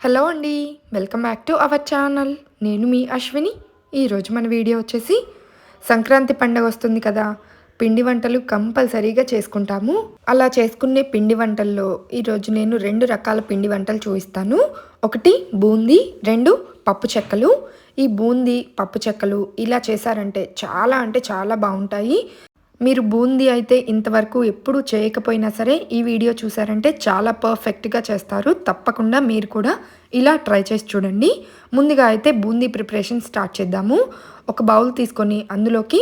Hello అండి welcome back to our channel. నేను మీ అశ్విని. ఈరోజు మన వీడియో వచ్చేసి సంక్రాంతి పండగ వస్తుంది కదా పిండి వంటలు కంపల్సరీగా చేసుకుంటాము. అలా చేసుకునే పిండి వంటల్లో ఈరోజు నేను రెండు రకాల పిండి వంటలు చూపిస్తాను. ఒకటి బూందీ రెండు పప్పు చెక్కలు. ఈ బూందీ పప్పు చెక్కలు ఇలా చేశారంటే చాలా అంటే చాలా బాగుంటాయి. మీరు బూందీ అయితే ఇంతవరకు ఎప్పుడు చేయకపోయినా సరే ఈ వీడియో చూసారంటే చాలా పర్ఫెక్ట్గా చేస్తారు. తప్పకుండా మీరు కూడా ఇలా ట్రై చేసి చూడండి. ముందుగా అయితే బూందీ ప్రిపరేషన్ స్టార్ట్ చేద్దాము. ఒక బౌల్ తీసుకొని అందులోకి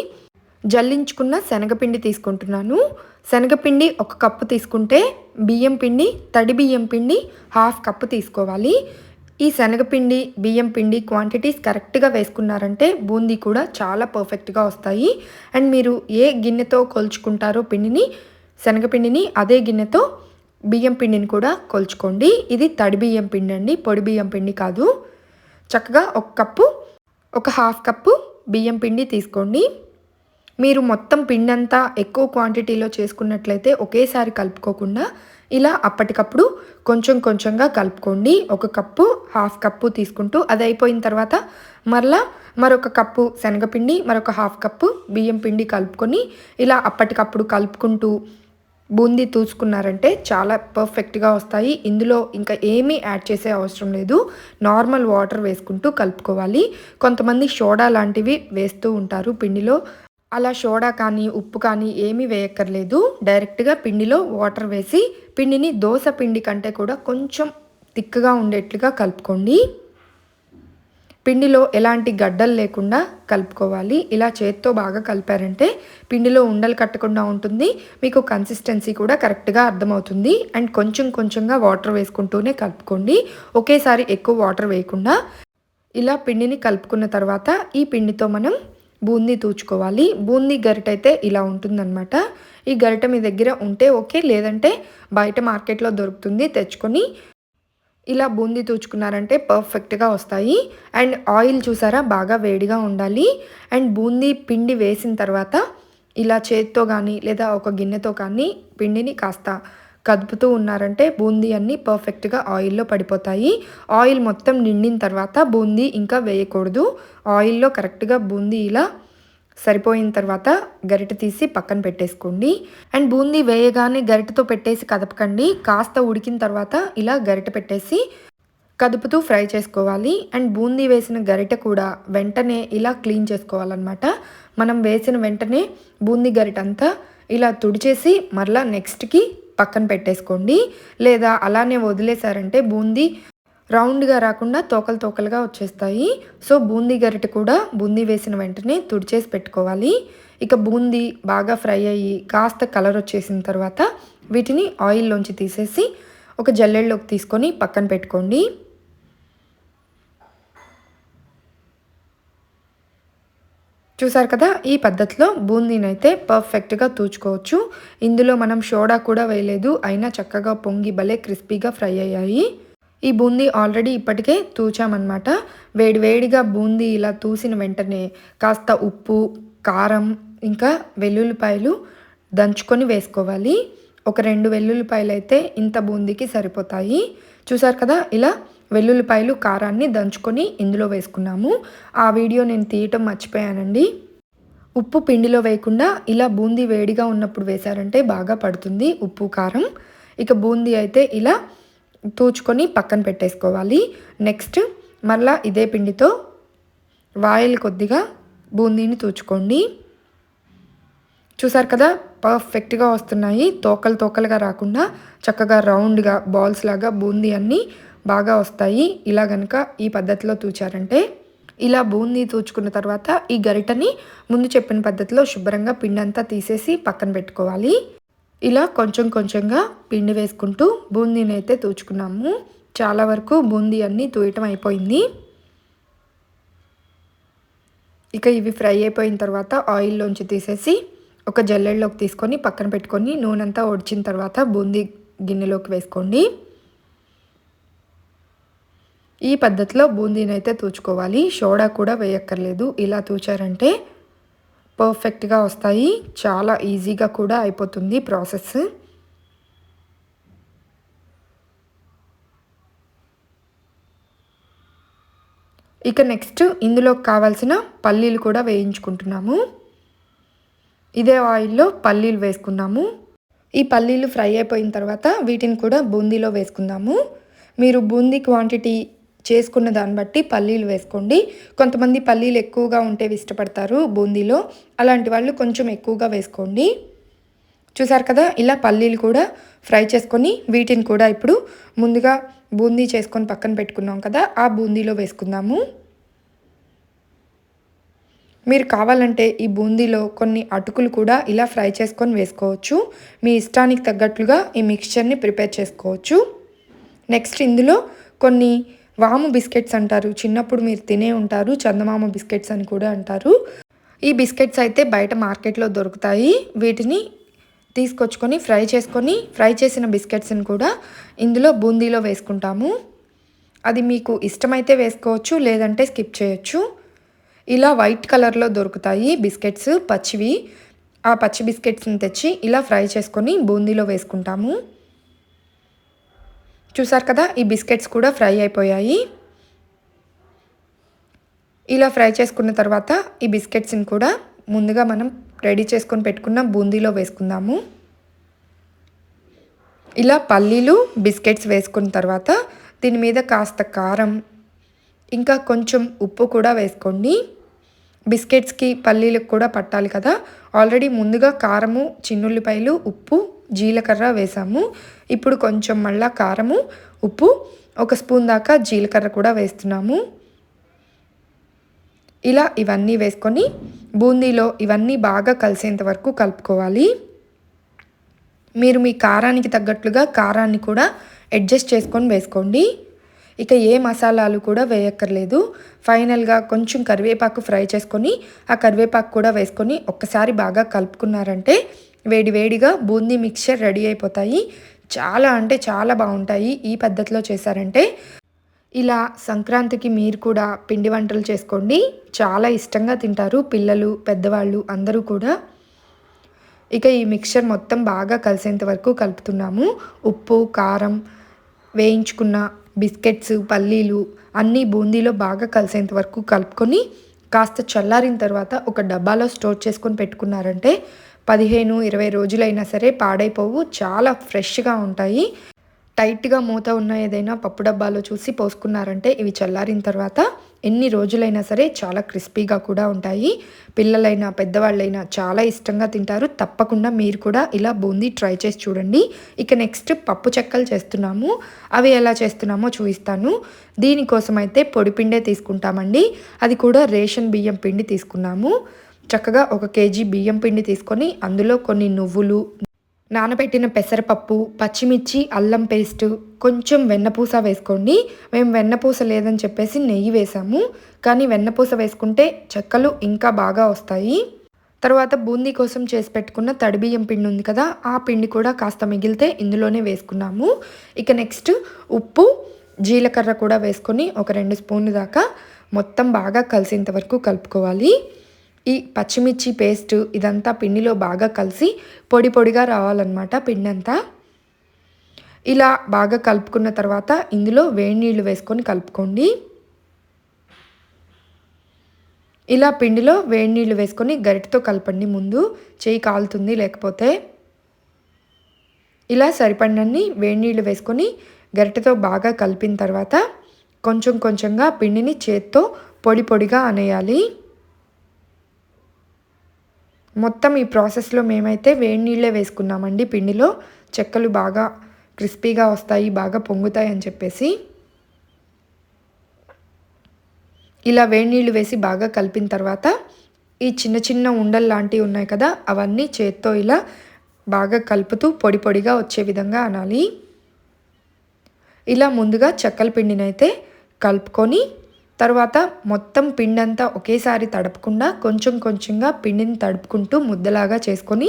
జల్లించుకున్న శనగపిండి తీసుకుంటున్నాను. శనగపిండి ఒక కప్పు తీసుకుంటే బియ్యం పిండి తడి బియ్యం పిండి హాఫ్ కప్పు తీసుకోవాలి. ఈ శనగపిండి బియ్యం పిండి క్వాంటిటీస్ కరెక్ట్గా వేసుకున్నారంటే బూందీ కూడా చాలా పర్ఫెక్ట్గా వస్తాయి. అండ్ మీరు ఏ గిన్నెతో కొలుచుకుంటారో పిండిని శనగపిండిని అదే గిన్నెతో బియ్యం పిండిని కూడా కొలుచుకోండి. ఇది తడి బియ్యం పిండి అండి పొడి బియ్యం పిండి కాదు. చక్కగా ఒక కప్పు ఒక హాఫ్ కప్పు బియ్యం పిండి తీసుకోండి. మీరు మొత్తం పిండి అంతా ఎక్కువ క్వాంటిటీలో చేసుకున్నట్లయితే ఒకేసారి కలుపుకోకుండా ఇలా అప్పటికప్పుడు కొంచెం కొంచెంగా కలుపుకోండి. ఒక కప్పు హాఫ్ కప్పు తీసుకుంటూ అది అయిపోయిన తర్వాత మరలా మరొక కప్పు శనగపిండి మరొక హాఫ్ కప్పు బియ్యం పిండి కలుపుకొని ఇలా అప్పటికప్పుడు కలుపుకుంటూ బూందీ తూసుకున్నారంటే చాలా పర్ఫెక్ట్గా వస్తాయి. ఇందులో ఇంకా ఏమీ యాడ్ చేసే అవసరం లేదు. నార్మల్ వాటర్ వేసుకుంటూ కలుపుకోవాలి. కొంతమంది సోడా లాంటివి వేస్తూ ఉంటారు పిండిలో. అలా సోడా కానీ ఉప్పు కానీ ఏమీ వేయక్కర్లేదు. డైరెక్ట్గా పిండిలో వాటర్ వేసి పిండిని దోశ పిండి కంటే కూడా కొంచెం తిక్కగా ఉండేట్లుగా కలుపుకోండి. పిండిలో ఎలాంటి గడ్డలు లేకుండా కలుపుకోవాలి. ఇలా చేత్తో బాగా కలిపారంటే పిండిలో ఉండలు కట్టకుండా ఉంటుంది. మీకు కన్సిస్టెన్సీ కూడా కరెక్ట్గా అర్థమవుతుంది. అండ్ కొంచెం కొంచెంగా వాటర్ వేసుకుంటూనే కలుపుకోండి. ఒకేసారి ఎక్కువ వాటర్ వేయకుండా ఇలా పిండిని కలుపుకున్న తర్వాత ఈ పిండితో మనం బూందీ తూచుకోవాలి. బూందీ గరిట అయితే ఇలా ఉంటుందన్నమాట. ఈ గరిట మీ దగ్గర ఉంటే ఓకే లేదంటే బయట మార్కెట్లో దొరుకుతుంది తెచ్చుకొని. ఇలా బూందీ తూచుకున్నారంటే పర్ఫెక్ట్గా వస్తాయి. అండ్ ఆయిల్ చూసారా బాగా వేడిగా ఉండాలి. అండ్ బూందీ పిండి వేసిన తర్వాత ఇలా చేత్తో కానీ లేదా ఒక గిన్నెతో కానీ పిండిని కాస్త కదుపుతూ ఉన్నారంటే బూందీ అన్నీ పర్ఫెక్ట్గా ఆయిల్లో పడిపోతాయి. ఆయిల్ మొత్తం నిండిన తర్వాత బూందీ ఇంకా వేయకూడదు. ఆయిల్లో కరెక్ట్గా బూందీ ఇలా సరిపోయిన తర్వాత గరిట తీసి పక్కన పెట్టేసుకోండి. అండ్ బూందీ వేయగానే గరిటతో పెట్టేసి కదపకండి. కాస్త ఉడికిన తర్వాత ఇలా గరిట పెట్టేసి కదుపుతూ ఫ్రై చేసుకోవాలి. అండ్ బూందీ వేసిన గరిట కూడా వెంటనే ఇలా క్లీన్ చేసుకోవాలన్నమాట. మనం వేసిన వెంటనే బూందీ గరిట అంతా ఇలా తుడిచేసి మరలా నెక్స్ట్కి పక్కన పెట్టేసుకోండి. లేదా అలానే వదిలేశారంటే బూందీ రౌండ్గా రాకుండా తోకలు తోకలుగా వచ్చేస్తాయి. సో బూందీ గరిట కూడా బూందీ వేసిన వెంటనే తుడిచేసి పెట్టుకోవాలి. ఇక బూందీ బాగా ఫ్రై అయ్యి కాస్త కలర్ వచ్చేసిన తర్వాత వీటిని ఆయిల్లోంచి తీసేసి ఒక జల్లెళ్ళలోకి తీసుకొని పక్కన పెట్టుకోండి. చూసారు కదా? ఈ పద్ధతిలో బూందీనైతే పర్ఫెక్ట్గా తూచుకోవచ్చు. ఇందులో మనం సోడా కూడా వేయలేదు. అయినా చక్కగా పొంగి భలే క్రిస్పీగా ఫ్రై అయ్యాయి. ఈ బూందీ ఆల్రెడీ ఇప్పటికే తూచామన్నమాట. వేడివేడిగా బూందీ ఇలా తూసిన వెంటనే కాస్త ఉప్పు కారం ఇంకా వెల్లుల్లిపాయలు దంచుకొని వేసుకోవాలి. ఒక రెండు వెల్లుల్లిపాయలు అయితే ఇంత బూందీకి సరిపోతాయి. చూసారు కదా? ఇలా వెల్లుల్లిపాయలు కారాన్ని దంచుకొని ఇందులో వేసుకున్నాము. ఆ వీడియో నేను తీయటం మర్చిపోయానండి. ఉప్పు పిండిలో వేయకుండా ఇలా బూందీ వేడిగా ఉన్నప్పుడు వేశారంటే బాగా పడుతుంది ఉప్పు కారం. ఇక బూందీ అయితే ఇలా తూచుకొని పక్కన పెట్టేసుకోవాలి. నెక్స్ట్ మళ్ళా ఇదే పిండితో వాయిల్ కొద్దిగా బూందీని తూచుకోండి. చూసారు కదా పర్ఫెక్ట్గా వస్తున్నాయి. తోకలు తోకలుగా రాకుండా చక్కగా రౌండ్గా బాల్స్ లాగా బూందీ అన్నీ బాగా వస్తాయి. ఇలా కనుక ఈ పద్ధతిలో తూచారంటే ఇలా బూందీ తూచుకున్న తర్వాత ఈ గరిటని ముందు చెప్పిన పద్ధతిలో శుభ్రంగా పిండి అంతా తీసేసి పక్కన పెట్టుకోవాలి. ఇలా కొంచెం కొంచెంగా పిండి వేసుకుంటూ బూందీని అయితే తూచుకున్నాము. చాలా వరకు బూందీ అన్నీ తూయటం అయిపోయింది. ఇక ఇవి ఫ్రై అయిపోయిన తర్వాత ఆయిల్లోంచి తీసేసి ఒక జల్లెడలోకి తీసుకొని పక్కన పెట్టుకొని నూనె అంతా ఒడిచిన తర్వాత బూందీ గిన్నెలోకి వేసుకోండి. ఈ పద్ధతిలో బూందీని అయితే తూచుకోవాలి. సోడా కూడా వేయక్కర్లేదు. ఇలా తూచారంటే పర్ఫెక్ట్గా వస్తాయి. చాలా ఈజీగా కూడా అయిపోతుంది ప్రాసెస్. ఇక నెక్స్ట్ ఇందులో కావాల్సిన పల్లీలు కూడా వేయించుకుంటున్నాము. ఇదే ఆయిల్లో పల్లీలు వేసుకున్నాము. ఈ పల్లీలు ఫ్రై అయిపోయిన తర్వాత వీటిని కూడా బూందీలో వేసుకుందాము. మీరు బూందీ క్వాంటిటీ చేసుకున్న దాన్ని బట్టి పల్లీలు వేసుకోండి. కొంతమంది పల్లీలు ఎక్కువగా ఉంటే ఇష్టపడతారు బూందీలో. అలాంటి వాళ్ళు కొంచెం ఎక్కువగా వేసుకోండి. చూసారు కదా ఇలా పల్లీలు కూడా ఫ్రై చేసుకొని వీటిని కూడా ఇప్పుడు ముందుగా బూందీ చేసుకొని పక్కన పెట్టుకున్నాం కదా ఆ బూందీలో వేసుకుందాము. మీరు కావాలంటే ఈ బూందీలో కొన్ని అటుకులు కూడా ఇలా ఫ్రై చేసుకొని వేసుకోవచ్చు. మీ ఇష్టానికి తగ్గట్లుగా ఈ మిక్స్చర్ని ప్రిపేర్ చేసుకోవచ్చు. నెక్స్ట్ ఇందులో కొన్ని వాము బిస్కెట్స్ అంటారు. చిన్నప్పుడు మీరు తినే ఉంటారు. చందమామ బిస్కెట్స్ అని కూడా అంటారు. ఈ బిస్కెట్స్ అయితే బయట మార్కెట్లో దొరుకుతాయి. వీటిని తీసుకొచ్చుకొని ఫ్రై చేసుకొని ఫ్రై చేసిన బిస్కెట్స్ని కూడా ఇందులో బూందీలో వేసుకుంటాము. అది మీకు ఇష్టమైతే వేసుకోవచ్చు లేదంటే స్కిప్ చేయొచ్చు. ఇలా వైట్ కలర్లో దొరుకుతాయి బిస్కెట్స్ పచ్చివి. ఆ పచ్చి బిస్కెట్స్ని తెచ్చి ఇలా ఫ్రై చేసుకొని బూందీలో వేసుకుంటాము. చూసారు కదా ఈ బిస్కెట్స్ కూడా ఫ్రై అయిపోయాయి. ఇలా ఫ్రై చేసుకున్న తర్వాత ఈ బిస్కెట్స్ని కూడా ముందుగా మనం రెడీ చేసుకొని పెట్టుకున్న బూందీలో వేసుకుందాము. ఇలా పల్లీలు బిస్కెట్స్ వేసుకున్న తర్వాత దీని మీద కాస్త కారం ఇంకా కొంచెం ఉప్పు కూడా వేసుకోండి. బిస్కెట్స్కి పల్లీలకు కూడా పట్టాలి కదా. ఆల్రెడీ ముందుగా కారము చిన్నుల్లిపాయలు ఉప్పు జీలకర్ర వేసాము. ఇప్పుడు కొంచెం మళ్ళా కారము ఉప్పు ఒక స్పూన్ దాకా జీలకర్ర కూడా వేస్తున్నాము. ఇలా ఇవన్నీ వేసుకొని బూందీలో ఇవన్నీ బాగా కలిసేంత వరకు కలుపుకోవాలి. మీరు మీ కారానికి తగ్గట్లుగా కారాన్ని కూడా అడ్జస్ట్ చేసుకొని వేసుకోండి. ఇక ఏ మసాలాలు కూడా వేయక్కర్లేదు. ఫైనల్గా కొంచెం కరివేపాకు ఫ్రై చేసుకొని ఆ కరివేపాకు కూడా వేసుకొని ఒక్కసారి బాగా కలుపుకున్నారంటే వేడి వేడిగా బూందీ మిక్చర్ రెడీ అయిపోతాయి. చాలా అంటే చాలా బాగుంటాయి. ఈ పద్ధతిలో చేశారంటే ఇలా సంక్రాంతికి మీరు కూడా పిండి వంటలు చేసుకోండి. చాలా ఇష్టంగా తింటారు పిల్లలు పెద్దవాళ్ళు అందరూ కూడా. ఇక ఈ మిక్చర్ మొత్తం బాగా కలిసేంత వరకు కలుపుతున్నాము. ఉప్పు కారం వేయించుకున్న బిస్కెట్స్ పల్లీలు అన్నీ బూందీలో బాగా కలిసేంత వరకు కలుపుకొని కాస్త చల్లారిన తర్వాత ఒక డబ్బాలో స్టోర్ చేసుకొని పెట్టుకున్నారంటే పదిహేను ఇరవై రోజులైనా సరే పాడైపోవు. చాలా ఫ్రెష్గా ఉంటాయి. టైట్గా మూత ఉన్న ఏదైనా పప్పు డబ్బాలో చూసి పోసుకున్నారంటే ఇవి చల్లారిన తర్వాత ఎన్ని రోజులైనా సరే చాలా క్రిస్పీగా కూడా ఉంటాయి. పిల్లలైనా పెద్దవాళ్ళైనా చాలా ఇష్టంగా తింటారు. తప్పకుండా మీరు కూడా ఇలా బూందీ ట్రై చేసి చూడండి. ఇక నెక్స్ట్ పప్పు చెక్కలు చేస్తున్నాము. అవి ఎలా చేస్తున్నామో చూపిస్తాను. దీనికోసం అయితే పొడిపిండే తీసుకుంటామండి. అది కూడా రేషన్ బియ్యం పిండి తీసుకున్నాము. చక్కగా ఒక కేజీ బియ్యం పిండి తీసుకొని అందులో కొన్ని నువ్వులు నానబెట్టిన పెసరపప్పు పచ్చిమిర్చి అల్లం పేస్ట్ కొంచెం వెన్నపూస వేసుకోండి మేము వెన్నపూస లేదని చెప్పేసి నెయ్యి వేసాము. కానీ వెన్నపూస వేసుకుంటే చెక్కలు ఇంకా బాగా వస్తాయి. తర్వాత బూందీ కోసం చేసి పెట్టుకున్న తడిబియ్యం పిండి ఉంది కదా ఆ పిండి కూడా కాస్త మిగిలితే ఇందులోనే వేసుకున్నాము. ఇక నెక్స్ట్ ఉప్పు జీలకర్ర కూడా వేసుకొని ఒక రెండు స్పూన్లు దాకా మొత్తం బాగా కలిసేంత వరకు కలుపుకోవాలి. ఈ పచ్చిమిర్చి పేస్ట్ ఇదంతా పిండిలో బాగా కలిసి పొడి పొడిగా రావాలన్నమాట పిండి అంతా ఇలా బాగా కలుపుకున్న తర్వాత ఇందులో వేడి నీళ్ళు వేసుకొని కలుపుకోండి. ఇలా పిండిలో వేడి నీళ్ళు వేసుకొని గరిటతో కలపండి ముందు. చేయి కాలుతుంది లేకపోతే. ఇలా సరిపడినన్ని వేడి నీళ్ళు వేసుకొని గరిటెతో బాగా కలిపిన తర్వాత కొంచెం కొంచెంగా పిండిని చేత్తో పొడి పొడిగా అనేయాలి. మొత్తం ఈ ప్రాసెస్లో మేమైతే వేడి నీళ్ళే వేసుకున్నామండి. పిండిలో చెక్కలు బాగా క్రిస్పీగా వస్తాయి బాగా పొంగుతాయి అని చెప్పేసి. ఇలా వేడి నీళ్ళు వేసి బాగా కలిపిన తర్వాత ఈ చిన్న చిన్న ఉండలు లాంటివి ఉన్నాయి కదా అవన్నీ చేత్తో ఇలా బాగా కలుపుతూ పొడి పొడిగా వచ్చే విధంగా అనాలి. ఇలా ముందుగా చెక్కల పిండినైతే కలుపుకొని తర్వాత మొత్తం పిండంతా ఒకేసారి తడపకుండా కొంచెం కొంచెంగా పిండిని తడుపుకుంటూ ముద్దలాగా చేసుకొని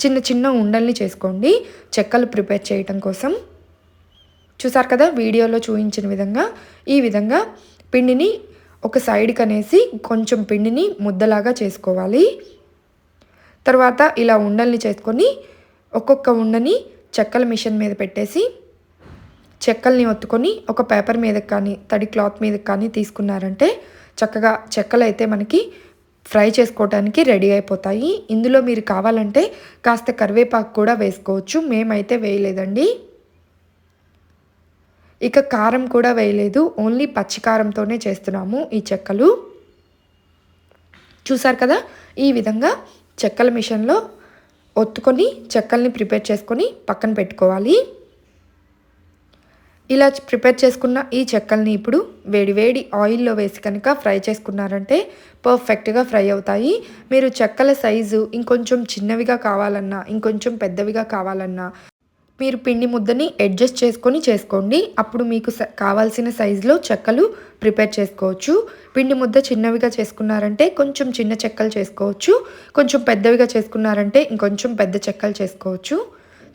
చిన్న చిన్న ఉండల్ని చేసుకోండి. చెక్కలు ప్రిపేర్ చేయటం కోసం. చూసారు కదా వీడియోలో చూపించిన విధంగా ఈ విధంగా పిండిని ఒక సైడ్కి అనేసి కొంచెం పిండిని ముద్దలాగా చేసుకోవాలి. తర్వాత ఇలా ఉండల్ని చేసుకొని ఒక్కొక్క ఉండని చెక్కల మిషన్ మీద పెట్టేసి చెక్కల్ని ఒత్తుకొని ఒక పేపర్ మీదకి కానీ తడి క్లాత్ మీదకి కానీ తీసుకున్నారంటే చక్కగా చెక్కలు అయితే మనకి ఫ్రై చేసుకోవడానికి రెడీ అయిపోతాయి. ఇందులో మీరు కావాలంటే కాస్త కరివేపాకు కూడా వేసుకోవచ్చు. మేమైతే వేయలేదండి. ఇక కారం కూడా వేయలేదు. ఓన్లీ పచ్చి కారంతోనే చేస్తున్నాము ఈ చెక్కలు. చూసారు కదా? ఈ విధంగా చెక్కల మిషన్లో ఒత్తుకొని చెక్కల్ని ప్రిపేర్ చేసుకొని పక్కన పెట్టుకోవాలి. ఇలా ప్రిపేర్ చేసుకున్న ఈ చెక్కల్ని ఇప్పుడు వేడి వేడి ఆయిల్లో వేసి కనుక ఫ్రై చేసుకున్నారంటే పర్ఫెక్ట్గా ఫ్రై అవుతాయి. మీరు చెక్కల సైజు ఇంకొంచెం చిన్నవిగా కావాలన్నా ఇంకొంచెం పెద్దవిగా కావాలన్నా మీరు పిండి ముద్దని అడ్జస్ట్ చేసుకొని చేసుకోండి. అప్పుడు మీకు కావాల్సిన సైజులో చెక్కలు ప్రిపేర్ చేసుకోవచ్చు. పిండి ముద్ద చిన్నవిగా చేసుకున్నారంటే కొంచెం చిన్న చెక్కలు చేసుకోవచ్చు. కొంచెం పెద్దవిగా చేసుకున్నారంటే ఇంకొంచెం పెద్ద చెక్కలు చేసుకోవచ్చు.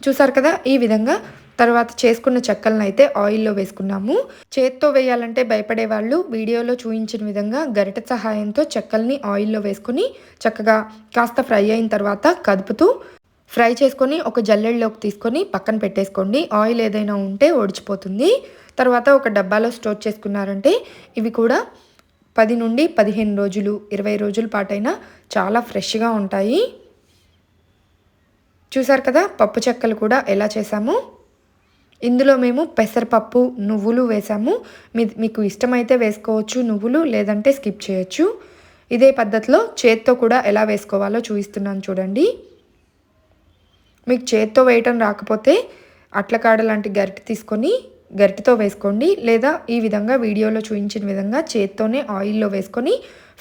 చూసారు కదా ఈ విధంగా తర్వాత చేసుకున్న చెక్కలను అయితే ఆయిల్లో వేసుకున్నాము. చేత్తో వేయాలంటే భయపడే వాళ్ళు వీడియోలో చూపించిన విధంగా గరిట సహాయంతో చెక్కల్ని ఆయిల్లో వేసుకొని చక్కగా కాస్త ఫ్రై అయిన తర్వాత కదుపుతూ ఫ్రై చేసుకొని ఒక జల్లెడలోకి తీసుకొని పక్కన పెట్టేసుకోండి. ఆయిల్ ఏదైనా ఉంటే ఒడిచిపోతుంది. తర్వాత ఒక డబ్బాలో స్టోర్ చేసుకున్నారంటే ఇవి కూడా పది నుండి పదిహేను రోజులు ఇరవై రోజుల పాటైనా చాలా ఫ్రెష్గా ఉంటాయి. చూసారు కదా పప్పు చెక్కలు కూడా ఎలా చేసాము ఇందులో మేము పెసరపప్పు నువ్వులు వేసాము. మీ మీకు ఇష్టమైతే వేసుకోవచ్చు నువ్వులు లేదంటే స్కిప్ చేయొచ్చు. ఇదే పద్ధతిలో చేత్తో కూడా ఎలా వేసుకోవాలో చూపిస్తున్నాను చూడండి. మీకు చేత్తో వేయటం రాకపోతే అట్లకాడ లాంటి గరిటె తీసుకొని గరిటెతో వేసుకోండి. లేదా ఈ విధంగా వీడియోలో చూపించిన విధంగా చేత్తోనే ఆయిల్లో వేసుకొని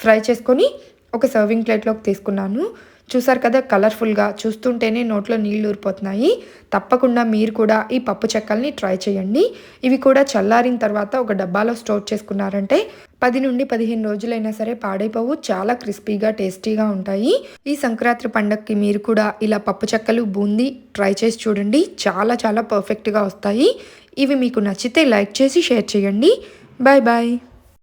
ఫ్రై చేసుకొని ఒక సర్వింగ్ ప్లేట్లోకి తీసుకున్నాను. చూసారు కదా కలర్ఫుల్గా చూస్తుంటేనే నోట్లో నీళ్ళు ఊరిపోతున్నాయి. తప్పకుండా మీరు కూడా ఈ పప్పు చెక్కల్ని ట్రై చేయండి. ఇవి కూడా చల్లారిన తర్వాత ఒక డబ్బాలో స్టోర్ చేసుకున్నారంటే పది నుండి పదిహేను రోజులైనా సరే పాడైపోవు చాలా క్రిస్పీగా టేస్టీగా ఉంటాయి. ఈ సంక్రాంతి పండగకి మీరు కూడా ఇలా పప్పు చెక్కలు బూందీ ట్రై చేసి చూడండి. చాలా చాలా పర్ఫెక్ట్గా వస్తాయి. ఇవి మీకు నచ్చితే లైక్ చేసి షేర్ చేయండి. Bye bye.